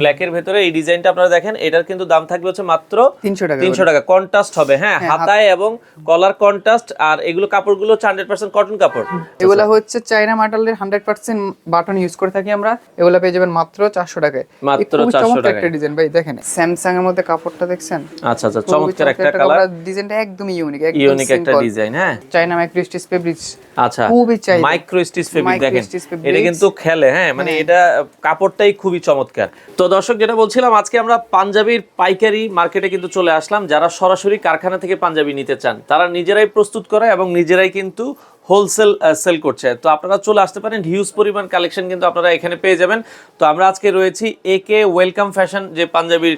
ব্ল্যাকের ভেতরে এই ডিজাইনটা আপনারা দেখেন এটার কিন্তু দাম থাকবে হচ্ছে মাত্র তিনশো টাকা তিনশো টাকা। কন্ট্রাস্ট হবে হ্যাঁ হাতায় এবং কলার কন্ট্রাস্ট আর এগুলো কাপড়গুলো হান্ড্রেড পার্সেন্ট কটন কাপড়। এগুলা হচ্ছে চাইনা মাটালের হান্ড্রেড পার্সেন্ট বাটন ইউজ করে থাকি আমরা এগুলা পেয়ে যাবেন মাত্র চারশো টাকায়। মাত্র 400 চমৎকার একটা ডিজাইন ভাই দেখেন স্যামসাং এর মধ্যে কাপড়টা দেখছেন? আচ্ছা আচ্ছা চমৎকার একটা কালার ডিজাইনটা একদমই ইউনিক ইউনিক একটা ডিজাইন হ্যাঁ। চাইনা মাইক্রো স্টিচ ফেব্রিক্স আচ্ছা খুবই চাহিদা। মাইক্রো স্টিচ ফেব্রিক দেখেন এটা কিন্তু খেলে হ্যাঁ মানে এটা কাপড়টাই খুবই চমৎকার। তো দর্শক, যেটা বলছিলাম, আজকে আমরা পাঞ্জাবির পাইকারি মার্কেটে কিন্তু চলে আসলাম। যারা সরাসরি কারখানা থেকে পাঞ্জাবি নিতে চান, তারা নিজেরাই প্রস্তুত করে এবং নিজেরাই কিন্তু হোলসেল সেল করছে। তো আপনারা চলে আসতে পারেন হিউজ পরিমাণ কালেকশন কিন্তু আপনারা এখানে পেয়ে যাবেন। তো আমরা আজকে রয়েছি একে ওয়েলকাম ফ্যাশন যে পাঞ্জাবির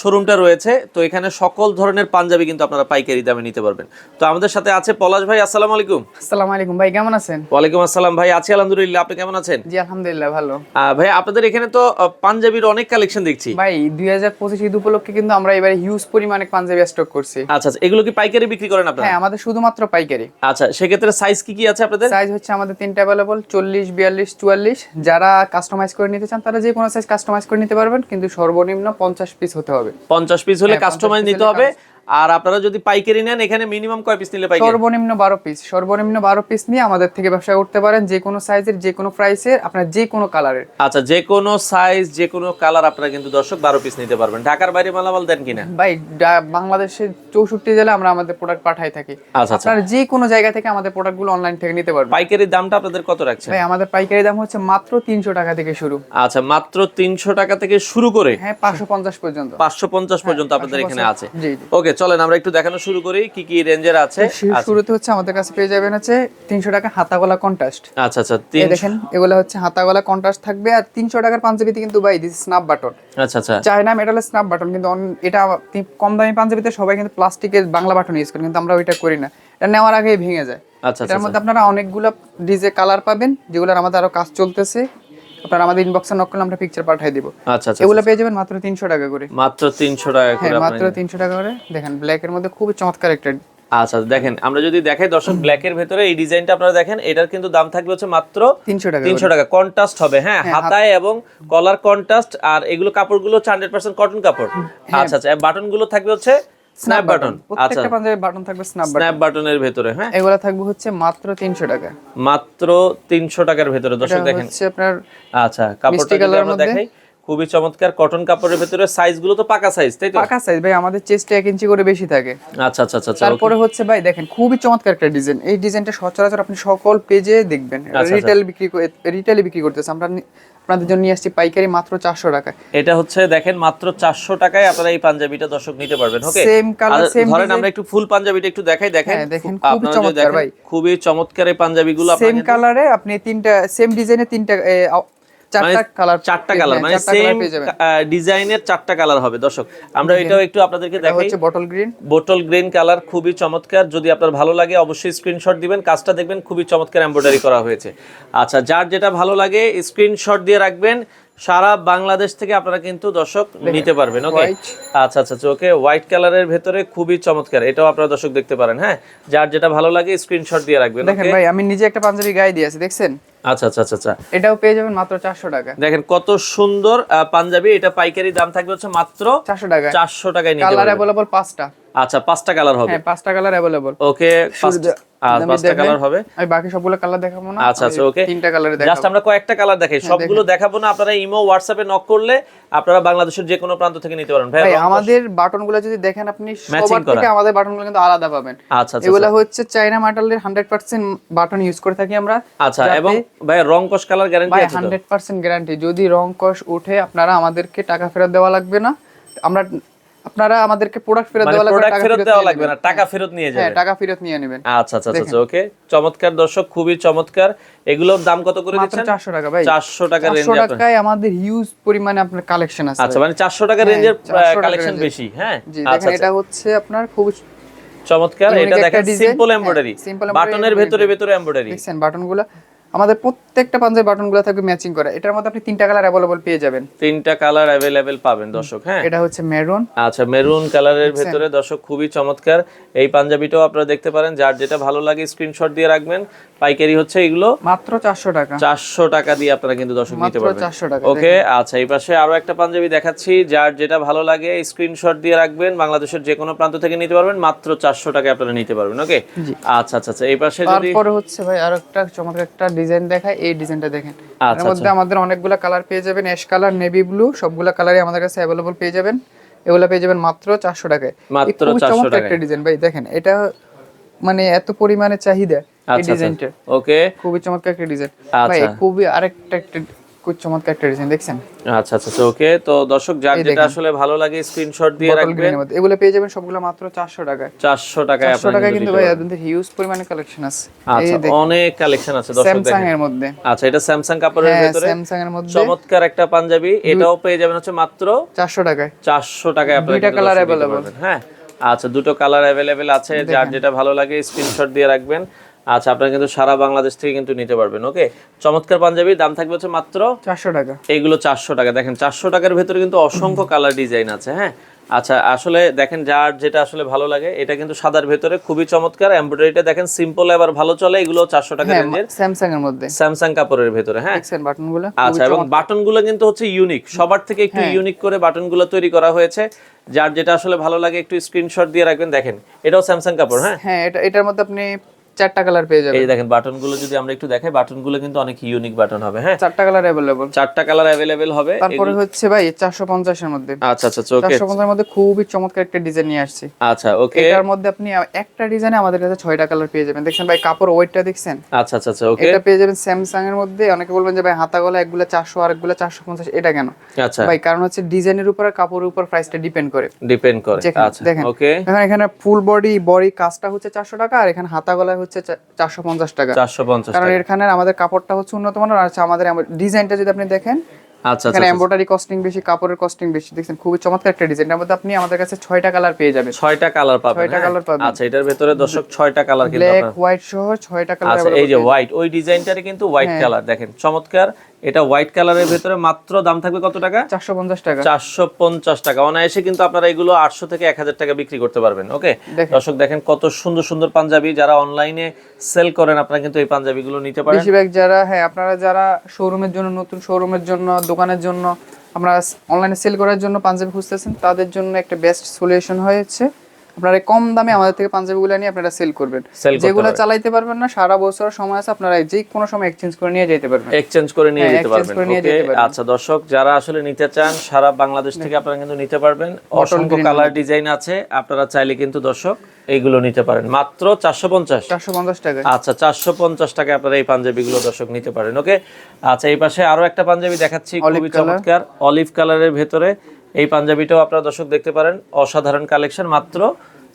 শোরুমটা রয়েছে। তো এখানে সকল ধরনের পাঞ্জাবি কিন্তু আপনারা পাইকারি দামে নিতে পারবেন। তো আমাদের সাথে আছে পলাশ ভাই আসসালামু আলাইকুম। আসসালামু আলাইকুম ভাই কেমন আছেন? ওয়ালাইকুম আসসালাম ভাই আছি আলহামদুলিল্লাহ আপনি কেমন আছেন? জি আলহামদুলিল্লাহ ভালো। ভাই আপনাদের এখানে তো পাঞ্জাবির অনেক কালেকশন দেখছি। ভাই দুই হাজার পঁচিশ ঈদ উপলক্ষে কিন্তু আমরা এবারে হিউজ পরিমাণে পাঞ্জাবি স্টক করছি। আচ্ছা আচ্ছা এগুলো কি পাইকারি বিক্রি করেন আপনারা? হ্যাঁ আমাদের শুধুমাত্র পাইকারি। আচ্ছা সেক্ষেত্রে সাইজ কি কি আছে আপনাদের? সাইজ হচ্ছে আমাদের তিনটা অ্যাভেলেবল চল্লিশ বিয়াল্লিশ চুয়াল্লিশ। যারা কাস্টমাইজ করে নিতে চান তারা যে কোনো সাইজ কাস্টমাইজ করে নিতে পারবেন কিন্তু সর্বনিম্ন পঞ্চাশ পিস হতে হবে। পঞ্চাশ পিস হলে হ্যাঁ, কাস্টমাইজ নিতে হবে। আর আপনারা যদি পাইকারি নেন এখানে মিনিমাম কয় পিস নিলে পাইকারি? সর্বনিম্ন বারো পিস সর্বনিম্ন বারো পিস নিয়ে আমাদের থেকে ব্যবসা করতে পারেন যে কোনো সাইজের যে কোনো প্রাইসের আপনার যে কোনো কালারের আচ্ছা যে কোনো সাইজ যে কোনো কালার আপনারা কিন্তু দর্শক বারো পিস নিতে পারবেন। ঢাকার বাইরে মালামাল দেন কিনা? ভাই বাংলাদেশের চৌষট্টি জেলা আমরা আমাদের প্রোডাক্ট পাঠাই থাকি। আচ্ছা আচ্ছা। যে কোনো জায়গা থেকে আমাদের প্রোডাক্টগুলো অনলাইন থেকে নিতে পারবেন। পাইকারির দামটা আপনাদের কত রাখছেন? ভাই আমাদের পাইকারি দাম হচ্ছে মাত্র তিনশো টাকা থেকে শুরু। আচ্ছা মাত্র তিনশো টাকা থেকে শুরু করে? হ্যাঁ পাঁচশো পঞ্চাশ পর্যন্ত। পাঁচশো পঞ্চাশ পর্যন্ত আপনাদের এখানে আছে। জি। ওকে চলেন আমরা একটু দেখানো শুরু করি কি কি রেঞ্জের আছে। শুরুতে হচ্ছে আমাদের কাছে পেয়ে যাবেন হচ্ছে তিনশো টাকা হাতাগলা কন্ট্রাস্ট আচ্ছা আচ্ছা তিন দেখেন এগুলো হচ্ছে হাতাগলা কন্ট্রাস্ট থাকবে আর তিনশো টাকার পাঞ্জাবিতে কিন্তু ভাই দিস স্ন্যাপ বাটন আচ্ছা আচ্ছা। চায়না মেটালের স্ন্যাপ বাটন কিন্তু এটা কম দামি পাঞ্জাবিতে সবাই কিন্তু প্লাস্টিকের বাংলা বাটন ইউজ করে কিন্তু আমরা ওইটা করি না। এটা নেওয়ার আগেই ভেঙে যায়। আচ্ছা এটার আচ্ছা। মধ্যে আপনারা অনেকগুলো ডিজে কালার পাবেন যেগুলোর আমাদের আরও কাজ চলতেছে। আপনারা আমাদের ইনবক্সে নক করলে আমরা পিকচার পাঠিয়ে দিব। আচ্ছা আচ্ছা এগুলো পেয়ে যাবেন মাত্র তিনশো টাকা করে। মাত্র তিনশো টাকা করে হ্যাঁ মাত্র আপনারা তিনশো টাকা করে। দেখেন ব্ল্যাক এর মধ্যে খুবই চমৎকার একটা আচ্ছা দেখেন আমরা যদি দেখাই দর্শক ব্ল্যাক এর ভেতরে এই ডিজাইনটা আপনারা দেখেন এটার কিন্তু দাম থাকবে হচ্ছে মাত্র তিনশো টাকা তিনশো টাকা। কন্ট্রাস্ট হবে হ্যাঁ হাতায় এবং কলার কন্ট্রাস্ট আর এগুলো কাপড়গুলো হান্ড্রেড পার্সেন্ট কটন কাপড়। আচ্ছা আচ্ছা বাটনগুলো থাকবে হচ্ছে স্ন্যাপ বাটন আচ্ছা। প্রত্যেকটা পাঞ্জাবি বাটন থাকবে স্ন্যাপ বাটন স্ন্যাপ বাটনের ভেতরে হ্যাঁ? এগুলো থাকবে হচ্ছে মাত্র তিনশো টাকা। মাত্র তিনশো টাকার ভেতরে দর্শক দেখেন। হচ্ছে আপনার আচ্ছা কাপড়টা আমরা দেখাই। খুবই চমৎকার কটন কাপড়ের ভেতরে সাইজগুলো তো পাকা সাইজ তাই তো? পাকা সাইজ ভাই আমাদের চেস্টে এক ইঞ্চি করে বেশি থাকে। আচ্ছা আচ্ছা আচ্ছা আচ্ছা তারপরে হচ্ছে ভাই দেখেন খুবই চমৎকার একটা ডিজাইন এই ডিজাইনটা সচরাচর আপনি সকল পেজে দেখবেন। আচ্ছা। রিটেল বিক্রি রিটেলে বিক্রি করতেছে। আমরা আপনাদের জন্য নিয়ে আসছি পাইকারি মাত্র চারশো টাকা এটা হচ্ছে দেখেন মাত্র চারশো টাকায় আপনারা এই পাঞ্জাবিটা দর্শক নিতে পারবেন ওকে color, আর same ধরেন আমরা একটু ফুল পাঞ্জাবিটা একটু দেখাই দেখেন। হ্যাঁ, দেখেন, আপনারা খুবই চমৎকার ভাই। খুবই চমৎকার এই পাঞ্জাবিগুলো সেম কালারে আপনি তিনটা সেম ডিজাইনে তিনটা চারটা কালার চারটা কালার মানে সেম ডিজাইনের চারটা কালার হবে দর্শক। আমরা এটাও একটু আপনাদেরকে দেখাই। হচ্ছে bottle green bottle green colour খুবই চমৎকার। যদি আপনার ভালো লাগে অবশ্যই স্ক্রিনশট দিবেন। কাজটা দেখবেন খুবই চমৎকার এমব্রয়ডারি করা হয়েছে। আচ্ছা যার যেটা ভালো লাগে স্ক্রিনশট দিয়ে রাখবেন। সারা বাংলাদেশ থেকে আপনারা কিন্তু দর্শক নিতে পারবেন ওকে আচ্ছা আচ্ছা ওকে হোয়াইট কালারের ভেতরে খুবই চমৎকার এটাও আপনারা দর্শক দেখতে পারেন হ্যাঁ? যার যেটা ভালো লাগে স্ক্রিনশট দিয়ে রাখবেন দেখেন ভাই আমি নিজে একটা পাঞ্জাবি গায়ে দিয়েছি দেখছেন? আচ্ছা আচ্ছা আচ্ছা আচ্ছা। এটাও পেয়ে যাবেন মাত্র চারশো টাকা। দেখেন কত সুন্দর পাঞ্জাবি এটা পাইকারি দাম থাকবে হচ্ছে মাত্র চারশো টাকা চারশো টাকায় নিতে পারবেন। কালার অ্যাভেলেবল পাঁচটা। আচ্ছা পাঁচটা কালার হবে। হ্যাঁ পাঁচটা কালার অ্যাভেলেবল ওকে আমি পাঁচটা কালার হবে। আমি বাকি সবগুলো কালার দেখাবো না। আচ্ছা আচ্ছা ওকে তিনটা কালারে জাস্ট আমরা কয়েকটা কালার দেখাই। সবগুলো দেখাবো না আপনারা ইমো হোয়াটসঅ্যাপে নক করলে আপনারা বাংলাদেশের যে কোনো প্রান্ত থেকে নিতে পারেন। ভাই আমাদের বাটনগুলো যদি দেখেন আপনি সবার। থেকে আমাদের বাটনগুলো কিন্তু আলাদা পাবেন। আচ্ছা আচ্ছা এগুলো হচ্ছে চাইনা মাটালের হান্ড্রেড পার্সেন্ট বাটন ইউজ করে থাকি আমরা। আচ্ছা এবং ভাই রং কস কালার গ্যারান্টি আছে তো? হান্ড্রেড পার্সেন্ট গ্যারান্টি যদি রং কষ উঠে আপনারা আমাদেরকে টাকা ফেরত দেওয়া লাগবে না। আমরা আপনারা আমাদেরকে প্রোডাক্ট ফেরত মানে দেওয়া লাগবে প্রোডাক্ট টাকা ফেরত ফেরত দেওয়া লাগবে না টাকা ফেরত নিয়ে যাবেন হ্যাঁ টাকা ফেরত নিয়ে নেবেন। আচ্ছা আচ্ছা আচ্ছা ওকে। চমৎকার দর্শক খুবই চমৎকার। এগুলোর দাম কত করে দিচ্ছেন? চারশো টাকা ভাই। চারশো টাকা চারশো রেঞ্জে টাকায় আমাদের হিউজ পরিমাণে আপনার কালেকশন আছে। আচ্ছা মানে চারশো টাকা রেঞ্জের কালেকশন বেশি হ্যাঁ? আচ্ছা এটা হচ্ছে আপনার খুব চমৎকার এটা দেখেন সিম্পল হ্যাঁ, এমব্রয়ডারি বাটনের ভেতরে ভেতরে এমব্রয়ডারি দেখছেন বাটনগুলো আমাদের প্রত্যেকটা পাঞ্জাবি বাটনগুলো থাকবে ম্যাচিং করা। এটার মধ্যে আপনি তিনটা কালার অ্যাভেলেবল পেয়ে যাবেন। তিনটা কালার অ্যাভেলেবেল পাবেন দর্শক হ্যাঁ? এটা হচ্ছে মেরুন আচ্ছা মেরুন কালারের ভেতরে দর্শক খুবই চমৎকার। এই পাঞ্জাবিটাও আপনারা দেখতে পারেন যার যেটা ভালো লাগে স্ক্রিনশট দিয়ে রাখবেন। পাইকারি হচ্ছে এগুলো। মাত্র চারশো টাকা। চারশো টাকা দিয়ে আপনারা কিন্তু দর্শক নিতে মাত্র পারবেন। চারশো টাকা ওকে আচ্ছা এই পাশে আরও একটা পাঞ্জাবি দেখাচ্ছি যার যেটা ভালো লাগে স্ক্রিনশট দিয়ে রাখবেন। বাংলাদেশের যে কোনো প্রান্ত থেকে নিতে পারবেন মাত্র চারশো টাকা আপনারা নিতে পারবেন ওকে? আচ্ছা আচ্ছা আচ্ছা এই পাশে যদি তারপরে হচ্ছে ভাই আরও একটা চমৎকার একটা ডিজাইন দেখায় এই ডিজাইনটা দেখেন। এর আচ্ছা, মধ্যে আমাদের অনেকগুলো কালার পেয়ে যাবেন অ্যাশ কালার নেভি ব্লু সবগুলো কালারই আমাদের কাছে অ্যাভেলেবল পেয়ে যাবেন। এগুলো পেয়ে যাবেন মাত্র চারশো টাকায়। মাত্র চারশো টাকা 400 চমৎকার একটা ডিজাইন ভাই দেখেন এটা মানে এত পরিমাণে চাহিদা এই আচ্ছা ডিজাইনটা ওকে। খুবই চমৎকার একটা ডিজাইন। আচ্ছা। ভাই খুবই আরেকটা একটা খুব চমৎকার একটা ডিজাইন দেখছেন? আচ্ছা আচ্ছা ওকে তো দর্শক যার যেটা আসলে ভালো লাগে স্ক্রিনশট দিয়ে রাখবেন। এগুলো পেয়ে যাবেন সবগুলো মাত্র চারশো টাকায়। চারশো টাকায় চারশো আপনারা টাকায় কিন্তু ভাই আপনাদের হিউজ পরিমাণে কালেকশন আছে। আচ্ছা অনেক কালেকশন আছে দর্শক স্যামসাং এর মধ্যে। আচ্ছা এটা স্যামসাং কাপড়ের হ্যাঁ ভেতরে। স্যামসাং এর মধ্যে। চমৎকার একটা পাঞ্জাবি। এটাও পেয়ে যাবেন হচ্ছে মাত্র চারশো টাকায়। চারশো টাকায় আপনারা দুইটা available। পারবেন। হ্যাঁ আচ্ছা দুটো কালার অ্যাভেলেবেল আছে। যার যেটা ভালো লাগে স্ক্রিনশট দিয়ে রাখবেন। আচ্ছা আপনারা কিন্তু সারা বাংলাদেশ থেকে কিন্তু নিতে পারবেন ওকে চমৎকার পাঞ্জাবি দাম থাকবে হচ্ছে মাত্র চারশো টাকা। এইগুলো চারশো টাকা। দেখেন চারশো টাকার ভেতরে কিন্তু অসংখ্য কালার ডিজাইন আছে হ্যাঁ? আচ্ছা আসলে দেখেন যার যেটা আসলে ভালো লাগে এটা কিন্তু সাদার ভেতরে খুবই চমৎকার। এমব্রয়ডারিটা দেখেন সিম্পল এবার ভালো চলে এগুলো চারশো টাকা হ্যাঁ রেঞ্জের। স্যামসাং এর মধ্যে। স্যামসাং কাপড়ের ভেতরে হ্যাঁ? দেখছেন বাটনগুলো আচ্ছা এবং বাটনগুলো কিন্তু হচ্ছে ইউনিক সবার থেকে একটু হ্যাঁ। ইউনিক করে বাটনগুলো তৈরি করা হয়েছে। যার যেটা আসলে ভালো লাগে একটু স্ক্রিনশট দিয়ে রাখবেন। দেখেন এটাও স্যামসাং কাপড় হ্যাঁ? হ্যাঁ এটা এটার মধ্যে আপনি চারটা কালার পেয়ে যাবেন। এই দেখেন বাটনগুলো যদি আমরা একটু দেখাই বাটনগুলো কিন্তু অনেক ইউনিক বাটন হবে হ্যাঁ? চারটা কালার অ্যাভেলেবল চারটা কালার অ্যাভেলেবেল হবে। তারপরে হচ্ছে ভাই চারশো পঞ্চাশের মধ্যে। আচ্ছা আচ্ছা ওকে চারশো পঞ্চাশের মধ্যে খুবই চমৎকার একটা ডিজাইন নিয়ে আসছি। আচ্ছা ওকে এটার মধ্যে আপনি একটা ডিজাইনে আমাদের কাছে ছয়টা কালার পেয়ে যাবেন। দেখছেন ভাই কাপড় ওয়েটটা দেখছেন? আচ্ছা আচ্ছা আচ্ছা ওকে এটা পেয়ে যাবেন স্যামসাং এর মধ্যে। অনেকে বলবেন যে ভাই হাতা গলা একগুলো চারশো আর একগুলো চারশো পঞ্চাশ এটা কেন? আচ্ছা। ভাই কারণ হচ্ছে ডিজাইনের উপর আর কাপড়ের উপর প্রাইসটা ডিপেন্ড করে। ডিপেন্ড করে আচ্ছা দেখেন। ওকে এখন ফুল বডি বডি কাজটা হচ্ছে চারশো টাকা আর এখানে হাতা গলায় হচ্ছে চারশো পঞ্চাশ টাকা। চারশো পঞ্চাশ কারণ এখানে আমাদের কাপড়টা হচ্ছে উন্নত মানের আর আমাদের ডিজাইনটা যদি আপনি দেখেন আচ্ছা আচ্ছা এখানে এমব্রয়ডারি কস্টিং বেশি কাপড়ের কস্টিং বেশি দেখছেন খুবই চমৎকার একটা ডিজাইন এর মধ্যে আপনি আমাদের কাছে ছয়টা কালার পেয়ে যাবেন। ছয়টা কালার পাবেন হ্যাঁ? পাবেন। আচ্ছা এটার ভেতরে দর্শক ছয়টা কালার কিন্তু ব্ল্যাক হোয়াইট সহ ছয়টা কালার আচ্ছা এই যে হোয়াইট ওই ডিজাইনটারে কিন্তু হোয়াইট হ্যাঁ। কালার দেখেন চমৎকার এটা হোয়াইট কালারের ভেতরে মাত্র দাম থাকবে কত টাকা? চারশো পঞ্চাশ টাকা। চারশো পঞ্চাশ টাকা। অনায়াসে কিন্তু আপনারা এগুলো আটশো থেকে এক হাজার টাকা বিক্রি করতে পারবেন ওকে? দেখেন। দর্শক দেখেন কত সুন্দর সুন্দর পাঞ্জাবি যারা অনলাইনে সেল করেন আপনারা কিন্তু এই পাঞ্জাবিগুলো নিতে পারেন। বেশিরভাগ যারা হ্যাঁ আপনারা যারা শোরুমের জন্য নতুন শোরুমের জন্য দোকানের জন্য আমরা অনলাইনে সেল করার জন্য পাঞ্জাবি খুঁজতেছেন তাদের জন্য একটা বেস্ট সলিউশন হয়েছে। আপনারা কম দামে আমাদের থেকে পাঞ্জাবিগুলো নিয়ে আপনারা সেল করবেন। যেগুলো চালাইতে পারবেন না সারা বছর সময় আছে আপনারা যে কোনো সময় এক্সচেঞ্জ করে নিয়ে যেতে পারবেন। এক্সচেঞ্জ করে নিয়ে হ্যাঁ, যেতে পারবেন। আচ্ছা দর্শক যারা আসলে নিতে চান সারা বাংলাদেশ থেকে আপনারা কিন্তু নিতে পারবেন। অসংখ্য কালার ডিজাইন আছে আপনারা চাইলে কিন্তু দর্শক এইগুলো নিতে পারেন। মাত্র চারশো পঞ্চাশ। চারশো পঞ্চাশ টাকা। আচ্ছা চারশো পঞ্চাশ টাকা আপনারা এই পাঞ্জাবিগুলো দর্শক নিতে পারেন। ওকে আচ্ছা এই পাশে আরও একটা পাঞ্জাবি দেখাচ্ছি খুবই। চমৎকার। অলিভ কালারের ভেতরে এই পাঞ্জাবিটাও আপনারা দর্শক দেখতে পারেন। অসাধারণ কালেকশন মাত্র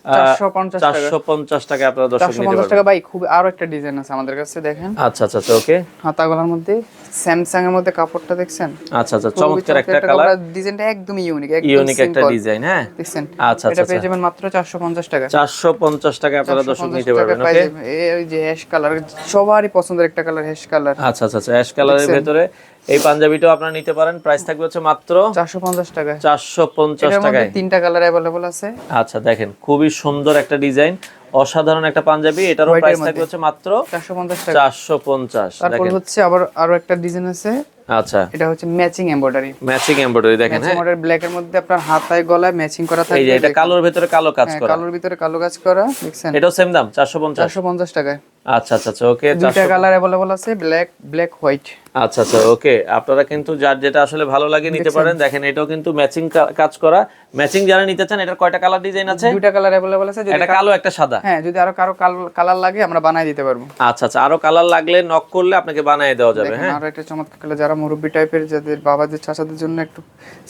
চারশো পঞ্চাশ টাকা। চারশো পঞ্চাশ টাকা আপনারা দর্শক নিতে পারবেন। টাকা। ভাই খুব আরও একটা ডিজাইন আছে আমাদের কাছে দেখেন। আচ্ছা আচ্ছা আচ্ছা ওকে। হাতা মধ্যে স্যামসাং এর মধ্যে কাপড়টা দেখছেন? আচ্ছা আচ্ছা চমৎকার একটা কালার কালার ডিজাইনটা একদমই ইউনিক একদম ইউনিক একটা ডিজাইন হ্যাঁ? দেখছেন? আচ্ছা এটা আচ্ছা। পেয়ে যাবেন মাত্র চারশো পঞ্চাশ টাকা। চারশো পঞ্চাশ টাকা আপনারা দর্শক 450 নিতে পারবেন ওকে? এই ওই যে কালার সবারই পছন্দের একটা কালার হ্যাশ কালার আচ্ছা আচ্ছা আচ্ছা অ্যাশ কালারের ভেতরে এই পাঞ্জাবিটাও আপনারা নিতে পারেন। প্রাইস থাকবে হচ্ছে মাত্র চারশো পঞ্চাশ টাকা চারশো পঞ্চাশ এটার মধ্যে টাকায়। তিনটা কালার अवेलेबल আছে। আচ্ছা দেখেন খুবই সুন্দর একটা ডিজাইন অসাধারণ একটা পাঞ্জাবি এটারও প্রাইস থাকবে হচ্ছে মাত্র চারশো পঞ্চাশ টাকা। চারশো পঞ্চাশ তারপর হচ্ছে আবার আরও একটা ডিজাইন আছে। আচ্ছা। এটা হচ্ছে ম্যাচিং এমব্রয়ডারি ম্যাচিং এমব্রয়ডারি দেখেন হ্যাঁ? এমব্রয়ডারি ব্ল্যাক এর মধ্যে আপনার হাতায় গলায় ম্যাচিং করা এই যে এটা কালোর ভেতরে কালো কাজ হ্যাঁ, করা। কালোর ভিতরে কালো কাজ করা দেখছেন? এটাও সেম দাম চারশো পঞ্চাশ। চারশো পঞ্চাশ টাকায়। আচ্ছা আচ্ছা আচ্ছা ওকে দুইটা কালার অ্যাভেলেবল আছে ব্ল্যাক ব্ল্যাক হোয়াইট আচ্ছা আচ্ছা ওকে আপনারা কিন্তু যার যেটা আসলে ভালো লাগে নিতে পারেন দেখেন এটাও কিন্তু ম্যাচিং কাজ করা। ম্যাচিং যারা নিতে চান এটার কয়টা কালার ডিজাইন আছে? দুইটা কালার অ্যাভেলেবল আছে একটা কালো একটা সাদা। হ্যাঁ যদি আরও কারও কালার লাগে আমরা বানাই দিতে পারব। আচ্ছা আচ্ছা আরও কালার লাগলে নক করলে আপনাকে বানিয়ে দেওয়া যাবে হ্যাঁ? আরও একটা চমৎকার কালার যারা মুরব্বী টাইপের যাদের বাবাদের চাচাদের জন্য একটু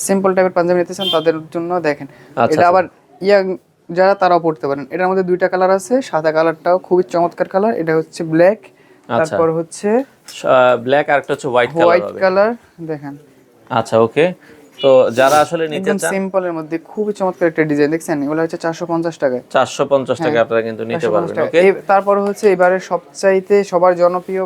সিম্পল টাইপের পাঞ্জাবি নিতে চান তাদের জন্য দেখেন আচ্ছা, এটা আবার ইয়াং যারা তারাও পড়তে পারেন। এটার মধ্যে দুইটা কালার আছে সাদা কালারটাও খুবই চমৎকার কালার এটা হচ্ছে ব্ল্যাক তারপর হচ্ছে ব্ল্যাক আর একটা হচ্ছে হোয়াইট কালার হোয়াইট কালার দেখেন। আচ্ছা ওকে তো যারা আসলে নিতে চান সিম্পলের মধ্যে খুবই চমৎকার একটা ডিজাইন। দেখছেন এগুলো হচ্ছে চারশো পঞ্চাশ টাকায় চারশো পঞ্চাশ টাকা আপনারা কিন্তু নিতে 450 পারবেন ওকে? তারপর হচ্ছে এবারে সবচাইতে সবার জনপ্রিয়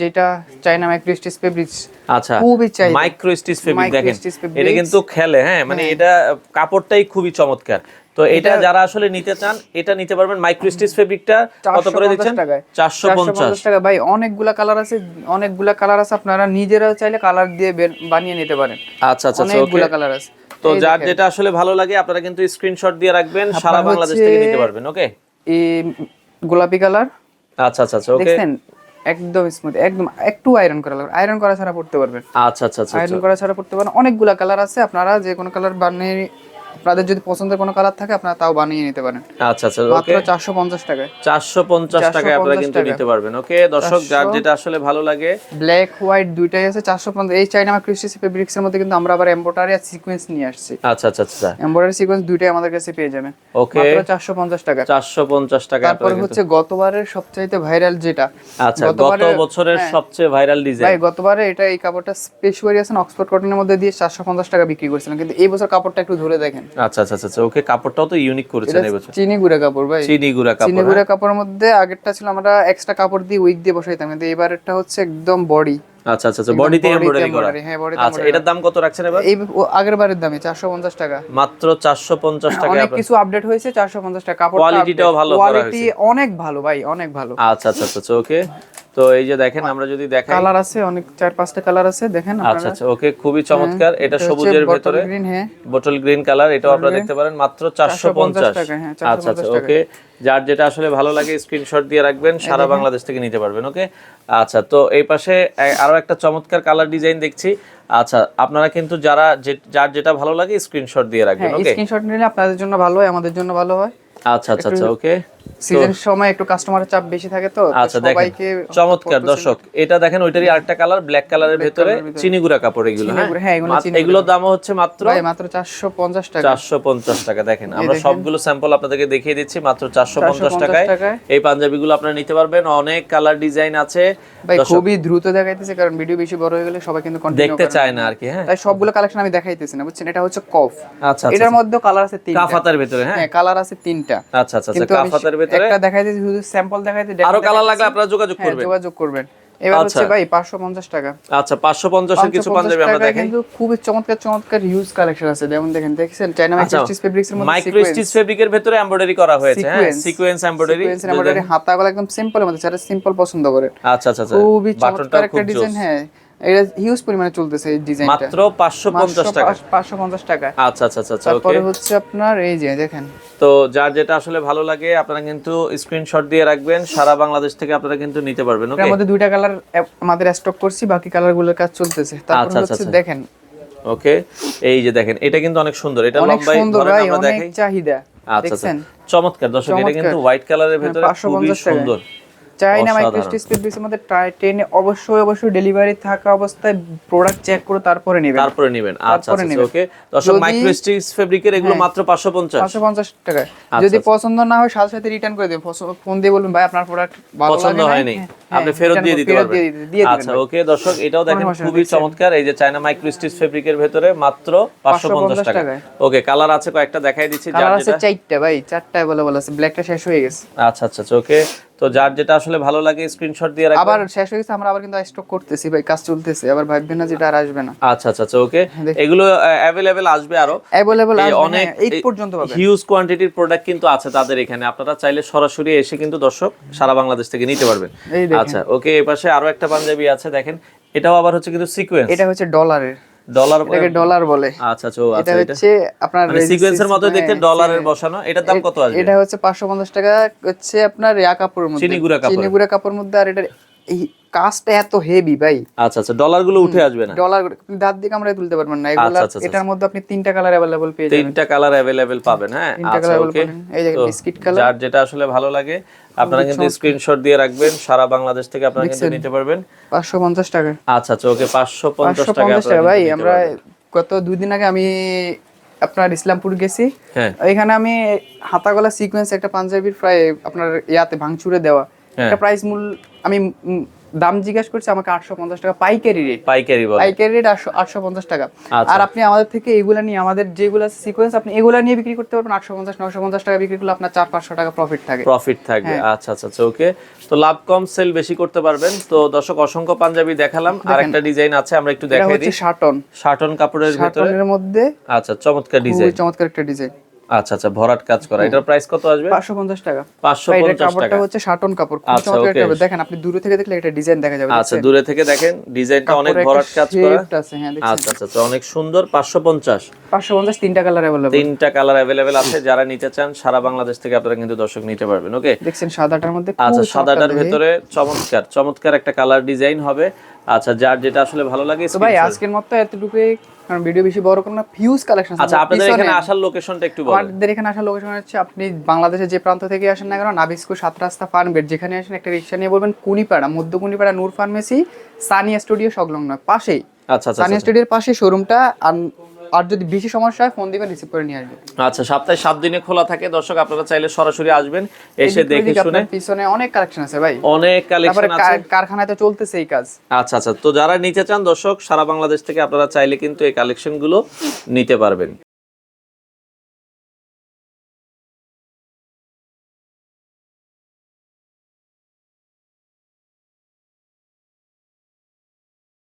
যেটা চাইনা মাইক্রোস্টিচ ফেব্রিক্স আচ্ছা খুবই চাই মাইক্রো স্টিচ ফেব্রিক দেখেন এটা কিন্তু খেলে হ্যাঁ মানে এটা কাপড়টাই খুবই চমৎকার। তো এটা যারা আসলে নিতে চান এটা নিতে পারবেন মাইক্রো স্টিচ ফেব্রিকটা কত করে দিচ্ছেন? চারশো পঞ্চাশ। 450 টাকা ভাই অনেকগুলা কালার আছে অনেকগুলা কালার আছে আপনারা নিজেরা চাইলে কালার দিয়ে বানিয়ে নিতে পারেন। আচ্ছা আচ্ছা আচ্ছা, অনেকগুলা কালার আছে। তো যার যেটা আসলে ভালো লাগে আপনারা কিন্তু স্ক্রিনশট দিয়ে রাখবেন সারা বাংলাদেশ থেকে নিতে পারবেন ওকে এই গোলাপি কালার আচ্ছা আচ্ছা আচ্ছা ওকে দেখছেন? একদম স্মুথ একদম একটু আয়রন করা লাগবে। আয়রন করা ছাড়া পড়তে পারবেন। আচ্ছা আচ্ছা আচ্ছা আয়রন করা ছাড়া পড়তে পারবেন। অনেকগুলা কালার আছে আপনারা যে কোনো কালার বানিয়ে আপনাদের যদি পছন্দের কোনো কালার থাকে আপনারা তাও বানিয়ে নিতে পারেন। আচ্ছা আচ্ছা মাত্র ওকে। চারশো পঞ্চাশ টাকায়। চারশো পঞ্চাশ টাকায় আপনারা 450 কিন্তু। নিতে পারবেন ওকে? দর্শক যার যেটা আসলে ভালো লাগে। ব্ল্যাক হোয়াইট দুইটাই আছে চারশো পঞ্চাশ। এই চাইনা ক্রিস্টিস ফেব্রিক্স এর মধ্যে কিন্তু আমরা আবার এম্বোটারি আর সিকোয়েন্স নিয়ে আসছি। আচ্ছা আচ্ছা আচ্ছা এম্বোটারি সিকোয়েন্স দুইটাই আমাদের কাছে পেয়ে যাবেন। ওকে। মাত্র চারশো পঞ্চাশ টাকা চারশো পঞ্চাশ টাকা তারপর হচ্ছে গতবারের সবচাইতে ভাইরাল যেটা। আচ্ছা গত বছরের হ্যাঁ। সবচেয়ে ভাইরাল ডিজাইন ভাই গতবারে এটা এই কাপড়টা স্পেশ ভেরিয়েশন অক্সফোর্ড কটনের মধ্যে দিয়ে চারশো পঞ্চাশ টাকা বিক্রি করেছিলাম। কিন্তু এই বছর কাপড়টা একটু ধরে দেখেন। আচ্ছা আচ্ছা আচ্ছা আচ্ছা ওকে কাপড়টাও তো ইউনিক করেছেন এবছর চিনি গুঁড়া কাপড় ভাই। চিনি গুড়া চিনি কাপড় গুঁড়া কাপড়ের মধ্যে আগেরটা ছিল আমরা এক্সট্রা কাপড় দিয়ে উইক দিয়ে বসাইতাম কিন্তু এবারেরটা হচ্ছে একদম বডি হ্যাঁ। আচ্ছা আচ্ছা আচ্ছা বডিতে এমব্রয়ডারি করা। হ্যাঁ, আচ্ছা এটার দাম কত রাখছেন এবার? এই আগের বারের দামে চারশো পঞ্চাশ টাকা। মাত্র চারশো পঞ্চাশ টাকা অনেক কিছু আপডেট হয়েছে চারশো পঞ্চাশ টাকা কাপড় ভালো করা কোয়ালিটি অনেক ভালো ভাই অনেক ভালো। আচ্ছা আচ্ছা আচ্ছা আচ্ছা ওকে। তো এই যে দেখেন আমরা যদি দেখাই কালার আছে অনেক চার পাঁচটা কালার আছে দেখেন আচ্ছা আচ্ছা ওকে খুবই চমৎকার। এটা সবুজের ভেতরে। হ্যাঁ। বোটল গ্রিন কালার এটাও আপনারা দেখতে পারেন মাত্র চারশো পঞ্চাশ টাকা, হ্যাঁ, আচ্ছা আচ্ছা ওকে। যার যেটা আসলে ভালো লাগে স্ক্রিনশট দিয়ে রাখবেন সারা বাংলাদেশ থেকে নিতে পারবেন ওকে? আচ্ছা তো এই পাশে আরও একটা চমৎকার কালার ডিজাইন দেখছি। আচ্ছা আপনারা কিন্তু যারা যার যেটা ভালো লাগে স্ক্রিনশট দিয়ে রাখবেন হ্যাঁ ওকে? স্ক্রিনশট নিলে আপনাদের জন্য ভালো হয় আমাদের জন্য ভালো হয়। আচ্ছা আচ্ছা আচ্ছা ওকে। সিজন সময় একটু কাস্টমারের চাপ বেশি থাকে তো আচ্ছা দেখেন। সবাইকে চমৎকার দর্শক এটা দেখেন ওইটারই আরেকটা কালার ব্ল্যাক কালারের ভেতরে চিনি গুঁড়া কাপড় এগুলো হ্যাঁ হ্যাঁ, এগুলো চিনিগুড়া। দামও হচ্ছে মাত্র মাত্র চারশো পঞ্চাশ টাকা। চারশো পঞ্চাশ টাকা দেখেন। আমরা সবগুলো স্যাম্পল আপনাদেরকে দেখিয়ে দিচ্ছি মাত্র 450 টাকায়। এই পাঞ্জাবিগুলো আপনারা নিতে পারবেন অনেক কালার ডিজাইন আছে। ভাই খুবই দ্রুত দেখাইতেছে কারণ ভিডিও বেশি বড় হয়ে গেলে সবাই কিন্তু কন্টিনিউ দেখতে চায় না আর কি হ্যাঁ। তাই সবগুলো কালেকশন আমি দেখাইতেছি না বুঝছেন? এটা হচ্ছে কফ। আচ্ছা আচ্ছা এটার মধ্যে কালার আছে তিনটা। কাফাতার ভেতরে হ্যাঁ? হ্যাঁ কালার আছে তিনটা। আচ্ছা আচ্ছা আচ্ছা কাফাতার ভেতরে। একটা দেখাইতেছি শুধু স্যাম্পল দেখাইতে আরও কালার লাগলে আপনারা যোগাযোগ হ্যাঁ করবেন। যোগাযোগ করবেন। এবার আচ্ছা। হচ্ছে ভাই পাঁচশো পঞ্চাশ টাকা। আচ্ছা পাঁচশো পঞ্চাশের কিছু পাঞ্জাবি আমরা দেখাই। কিন্তু খুবই চমৎকার চমৎকার হিউজ কালেকশন আছে। যেমন দেখেন দেখছেন? চাইনা আচ্ছা মাইক্রোস্টিচ ফেব্রিক্স এর মধ্যে মাইক্রো স্টিচ ফেব্রিকের ভেতরে এমব্রয়ডারি করা হয়েছে হ্যাঁ. সিকোয়েন্স এমব্রয়ডারি সিকোয়েন্স এমব্রয়ডারি হাতাগুলো একদম সিম্পল মধ্যে যারা সিম্পল পছন্দ করে। আচ্ছা আচ্ছা আচ্ছা। খুবই চমৎকার একটা ডিজাইন হ্যাঁ। এটা হিউজ পরিমাণে চলতেছে এই ডিজাইনটা মাত্র পাঁচশো পঞ্চাশ টাকা। পাঁচশো পঞ্চাশ টাকা। আচ্ছা আচ্ছা আচ্ছা আচ্ছা তারপরে হচ্ছে আপনার এই যে দেখেন। তো যার যেটা আসলে ভালো লাগে আপনারা কিন্তু স্ক্রিনশট দিয়ে রাখবেন সারা বাংলাদেশ থেকে আপনারা কিন্তু নিতে পারবেন ওকে? মধ্যে দুইটা কালার আমাদের স্টক করছি বাকি কালারগুলোর কাজ চলতেছে। তারপর আচ্ছা, আচ্ছা, হচ্ছে আচ্ছা। দেখেন। ওকে এই যে দেখেন এটা কিন্তু অনেক সুন্দর এটা অনেক লম্বাই ধরেন আমরা অনেক দেখাই। চাহিদা আচ্ছা আচ্ছা। চমৎকার দর্শক এটা কিন্তু হোয়াইট কালারের ভেতরে খুবই সুন্দর। চাইনা অসাধারণ। মাইক্রোস্টিচ ফেব্রিক্সের মধ্যে ট্রেনে অবশ্যই অবশ্যই ডেলিভারি থাকা অবস্থায় প্রোডাক্ট চেক করে তারপরে নেবেন। তারপরে নেবেন। আচ্ছা আচ্ছা ওকে দর্শক মাইক্রো স্টিচ ফেব্রিকের এগুলো হ্যাঁ। মাত্র 550 পাঁচশো পঞ্চাশ টাকায়। আচ্ছা, যদি পছন্দ না হয় সাথে সাথে রিটার্ন করে দেবেন। ফোন দিয়ে বলবেন ভাই আপনার প্রোডাক্ট ভালো পছন্দ। হয়নি। হ্যাঁ, আপনি হ্যাঁ, ফেরত দিয়ে দিতে পারবেন। আচ্ছা ওকে দর্শক এটাও দেখেন খুবই চমৎকার। এই যে চায়না মাইক্রো স্টিচ ফেব্রিকের ভেতরে মাত্র 550 টাকা। ওকে কালার আছে কয়েকটা দেখাই দিচ্ছি। যার কালার আছে চারটা ভাই। চারটা অ্যাভেলেবল আছে। ব্ল্যাকটা শেষ হয়ে গেছে। আচ্ছা আচ্ছা আচ্ছা ওকে তো যার যেটা আসলে ভালো লাগে স্ক্রিনশট দিয়ে রাখবেন। আবার শেষ হয়ে গেছে আমরা আবার কিন্তু স্টক করতেছি ভাই কাজ চলতেছে আবার ভাববেন না যেটা আর আসবে না। আচ্ছা আচ্ছা আচ্ছা ওকে এগুলো অ্যাভেলেবেল আসবে আরও। এই আসবে অনেক অনেক এইট পর্যন্ত পাবেন। হিউজ কোয়ান্টিটির প্রোডাক্ট কিন্তু আছে তাদের এখানে। আপনারা চাইলে সরাসরি এসে কিন্তু দর্শক সারা বাংলাদেশ থেকে নিতে পারবেন। আচ্ছা ওকে এই পাশে আরও একটা পাঞ্জাবি আছে দেখেন। এটাও আবার হচ্ছে কিন্তু সিকোয়েন্স এটা হচ্ছে ডলারের ডলার এটাকে ডলার বলে। আচ্ছা আচ্ছা এটা আচ্ছা হচ্ছে আপনার মানে সিকোয়েন্সের মতো দেখতে ডলারের বসানো। এটার দাম কত আসবে? এটা হচ্ছে পাঁচশো পঞ্চাশ টাকা হচ্ছে আপনার ইয়া কাপড়ের মধ্যে। চিনি গুঁড়া কাপড়। চিনি গুঁড়া কাপড়ের মধ্যে আর এটা এই কাজটা এত হেভি ভাই। আচ্ছা আচ্ছা ডলারগুলো উঠে আসবে না। ডলার দাঁত দিয়ে তুলতে পারবেন না। এগুলা আচ্ছা, আচ্ছা, আচ্ছা। এটার মধ্যে আপনি তিনটা কালার অ্যাভেলেবল পেয়ে যাবেন। তিনটা কালার অ্যাভেলেবেল পাবেন হ্যাঁ? আচ্ছা ওকে এই তো biscuit color। যার যেটা আসলে ভালো লাগে আপনারা কিন্তু স্ক্রিনশট দিয়ে রাখবেন সারা বাংলাদেশ থেকে আপনারা কিন্তু নিতে পারবেন। পাঁচশো পঞ্চাশ টাকা। আচ্ছা আচ্ছা ওকে পাঁচশো পঞ্চাশ পাঁচশো টাকা আপনারা ভাই আমরা। গত দুই দিন আগে আমি আপনার ইসলামপুর গেছি। হ্যাঁ। এখানে আমি হাতাগলা সিকোয়েন্স একটা পাঞ্জাবির প্রায় আপনার ইয়াতে ভাঙচুরে দেওয়া। একটা প্রাইস মূল আমি দাম জিজ্ঞাসা করছে আমাকে আটশো পঞ্চাশ টাকা পাইকারি রেট পাইকারি পাইকারি রেট আটশো আটশো পঞ্চাশ টাকা। আচ্ছা। আর আপনি আমাদের থেকে এগুলা নিয়ে আমাদের যেগুলো সিকোয়েন্স আপনি এগুলা নিয়ে বিক্রি করতে পারবেন। আটশো পঞ্চাশ নশো পঞ্চাশ টাকা বিক্রি করলে আপনার চার পাঁচশো টাকা প্রফিট থাকে। প্রফিট থাকবে। হ্যাঁ। আচ্ছা আচ্ছা আচ্ছা ওকে তো লাভ কম সেল বেশি করতে পারবেন। তো দর্শক অসংখ্য পাঞ্জাবি দেখালাম। আর একটা ডিজাইন আছে আমরা একটু দেখাই দিই। শাটন শার্টন কাপড়ের ভিতরে। মধ্যে আচ্ছা চমৎকার ডিজাইন চমৎকার একটা ডিজাইন আচ্ছা আচ্ছা ভরাট কাজ করা। এটার প্রাইস কত আসবে? পাঁচশো পঞ্চাশ টাকা। পাঁচশো ভাই, এটার কাপড়টা হচ্ছে শাটন কাপড়। আচ্ছা। দেখেন আপনি দূরে থেকে দেখলে এটা ডিজাইন দেখা যাবে আচ্ছা দূরে থেকে দেখেন ডিজাইনটা অনেক ভরাট কাজ করা। আছে হ্যাঁ আচ্ছা আচ্ছা আচ্ছা, অনেক সুন্দর পাঁচশো পঞ্চাশ। পাঁচশো পঞ্চাশ তিনটা কালার অ্যাভেলেবল তিনটা কালার অ্যাভেলেবেল আছে যারা নিতে চান সারা বাংলাদেশ থেকে আপনারা কিন্তু দর্শক নিতে পারবেন ওকে দেখছেন সাদাটার মধ্যে আচ্ছা সাদাটার। ভেতরে চমৎকার চমৎকার একটা কালার ডিজাইন হবে। আচ্ছা যার যেটা আসলে ভালো লাগে তো ভাই আজকের মতো এতটুকুই। কারণ ভিডিও বেশি বড় করব না ফিউজ কালেকশন আচ্ছা আপনাদের এখানে আসার লোকেশনটা একটু বলুন। আমাদের এখানে আসার লোকেশন হচ্ছে আপনি বাংলাদেশের যে প্রান্ত থেকে আসেন না কেন নাবিস্কো সাত রাস্তা ফার্ম গেট যেখানে আসেন একটা রিকশা নিয়ে বলবেন কুনিপাড়া মধ্য কুনিপাড়া নূর ফার্মেসি সানিয়া স্টুডিও সংলগ্ন। পাশেই। আচ্ছা আচ্ছা সানিয়া স্টুডিওর পাশে শোরুমটা আর আর যদি বেশি সমস্যা হয় ফোন দিবেন রিসিভ করে নিয়ে আসবেন। আচ্ছা সপ্তাহে সাত দিনে খোলা থাকে। দর্শক আপনারা চাইলে সরাসরি আসবেন এসে দেখে শুনে। পিছনে অনেক কালেকশন আছে ভাই। অনেক কালেকশন আছে। কার- কারখানায় তো চলতেছে এই কাজ। আচ্ছা আচ্ছা। তো যারা নিতে চান দর্শক সারা বাংলাদেশ থেকে আপনারা চাইলে কিন্তু এই কালেকশনগুলো নিতে পারবেন।